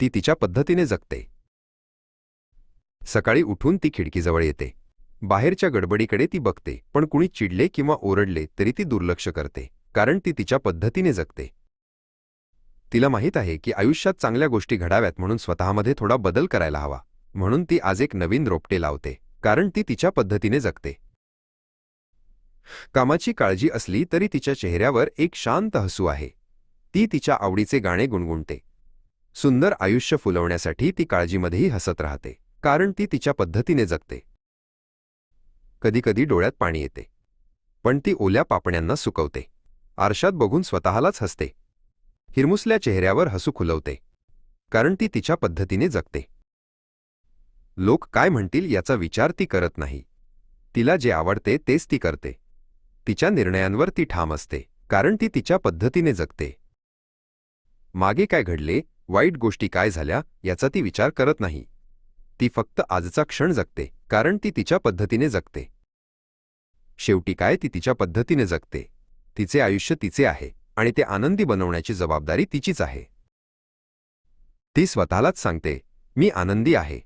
ती तिच्या पद्धतीने जगते. सकाळी उठून ती खिडकीजवळ येते. बाहेरच्या गडबडीकडे ती बघते पण कुणी चिडले किंवा ओरडले तरी ती दुर्लक्ष करते कारण ती तिच्या पद्धतीने जगते. तिला माहीत आहे की आयुष्यात चांगल्या गोष्टी घडाव्यात म्हणून स्वतःमध्ये थोडा बदल करायला हवा म्हणून ती आज एक नवीन रोपटे लावते कारण ती तिच्या पद्धतीने जगते. कामाची काळजी असली तरी तिच्या चेहऱ्यावर एक शांत हसू आहे. ती तिच्या आवडीचे गाणे गुणगुणते. सुंदर आयुष्य फुलवण्यासाठी ती काळजीमध्येही हसत राहते कारण ती तिच्या पद्धतीने जगते. कधीकधी डोळ्यात पाणी येते. पण ती ओल्या पापण्यांना सुकवते. आरशात बघून स्वतःलाच हसते. हिरमुसल्या चेहऱ्यावर हसू खुलवते. कारण ती तिच्या पद्धतीने जगते. लोक काय म्हणतील याचा विचार ती करत नाही. तिला जे आवडते तेच ती करते. तिच्या निर्णयांवर ती ठाम असते कारण ती तिच्या पद्धतीने जगते. मागे काय घडले? वाईट गोष्टी काय झाल्या याचा ती विचार करत नाही. ती फक्त आजचा क्षण जगते कारण ती तिच्या पद्धतीने जगते. शेवटी काय ती तिच्या पद्धतीने जगते? तिचे आयुष्य तिचे आहे आणि ते आनंदी बनवण्याची जबाबदारी तिचीच आहे. ती स्वतःलाच सांगते मी आनंदी आहे.